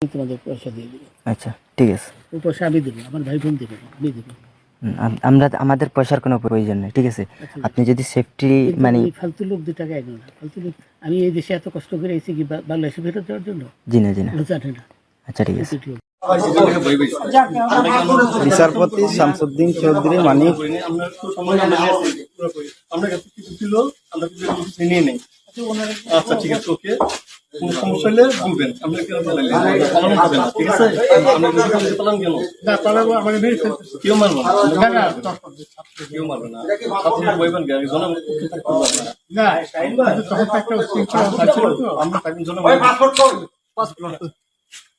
আমি তোমাদের পয়সা দিয়ে দেবো আচ্ছা ঠিক আছে। ওই পয়সা আমি দেবো আমার ভাই বোন দেবে আমি দেবো। আমরা আমাদের পয়সার কোনো প্রয়োজন নেই ঠিক আছে? আপনি যদি সেফটি মানে ফালতু লোক দু টাকা না ফালতু লোক আমি এই দেশে এত কষ্ট করে এসেছি কি বা- বাংলাদেশে ফেরত দেওয়ার জন্য? জি না জি না। জানে না। আচ্ছা ঠিক আছে। বিচারপতি শামসুদ্দিন চৌধুরী মানিক। আমরা কাছে কিছু ছিল আমরা কিছু কিছু নিয়ে নেই। আচ্ছা ঠিক আছে ওকে। কোন সমস্যা হলে বলবেন আমরা কেন পালাইলে পালানো যাবে না। ঠিক আছে? আমরা যদি বলি পালান কেন? না পালাবো আমাকে মেরে ফেলতে কেউ মারবে না। না না কেউ মারবে না। আপনি বইবেন কে একজন আমি করতে পারব না। না তখন তো একটা উচ্ছৃঙ্খলা আচ্ছা, আমরা তাই জন্য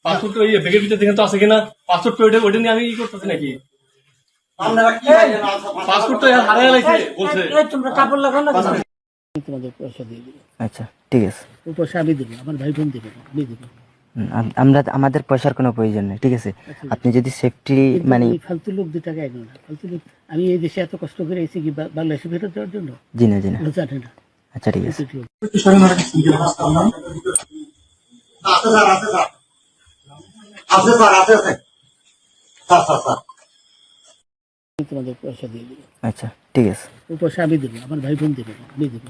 পাসপোর্ট ওই ব্যাগের ভিতরে দেখেন তো আছে কিনা? পাসপোর্ট ওইটা ওইটা নিয়ে আমি ই করতেছি নাকি? পাসপোর্ট তো হারাই লাগছে বলছে। আমি তোমাদের পয়সা দিয়ে দেবো আচ্ছা ঠিক আছে। ওই পয়সা আমি দেবো আমার ভাই বোন দেবে না, আমি দেবো। আমরা আমাদের পয়সার কোনো প্রয়োজন নেই ঠিক আছে? আপনি যদি সেফটি মানে এই ফালতু লোক দু টাকা এগো না। ফালতু লোক আমি এই দেশে এত কষ্ট করে এসেছি কি বা- বাংলাদেশে ফেরত দেওয়ার জন্য? জি না জি না। ও জানে না। আচ্ছা ঠিক আছে। আছে স্যার আছে আছে স্যার স্যার স্যার আমি তোমাদের পয়সা দিয়ে দেবো। আচ্ছা ঠিক আছে। ওই পয়সা আমি দেবো আমার ভাই বোন দেবে না, আমি দেবো।